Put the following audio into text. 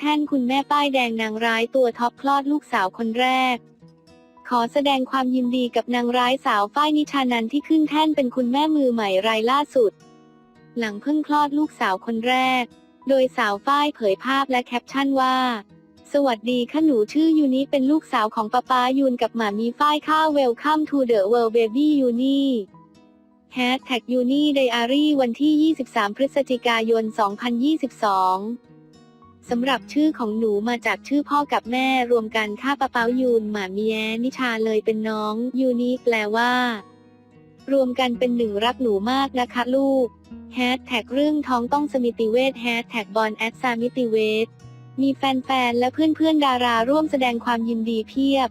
แท่นคุณแม่ป้ายแดงนางร้ายตัวท็อปคลอดลูกสาวคนแรก ขอแสดงความยินดีกับนางร้ายสาวฝ้ายนิชานันที่ขึ้นแท่นเป็นคุณแม่มือใหม่รายล่าสุด หลังเพิ่งคลอดลูกสาวคนแรก โดยสาวฝ้ายเผยภาพและแคปชั่นว่า สวัสดีค่ะหนูชื่อยูนิเป็นลูกสาวของป้าป้ายูนกับหมามีฝ้ายข้าวเวลคัมทูเดอะเวิลด์เบบี้ยูนี่แฮชแท็กยูนี่ไดอารี่วันที่ 23 พฤศจิกายน 2022 สำหรับชื่อของหนูมาจากชื่อพ่อกับแม่รวมกันค่าปะเปายูนหมามีแยนิชาเลยเป็นน้อง ยูนิแปลว่า รวมกันเป็นหนึ่งรักหนูมากนะคะลูกแฮชแท็กเรื่องท้องต้องสมิติเวทแฮชแท็กบอลแอดซามิติเวทมีแฟนๆ และเพื่อนๆ ดาราร่วมแสดงความยินดีเพียบ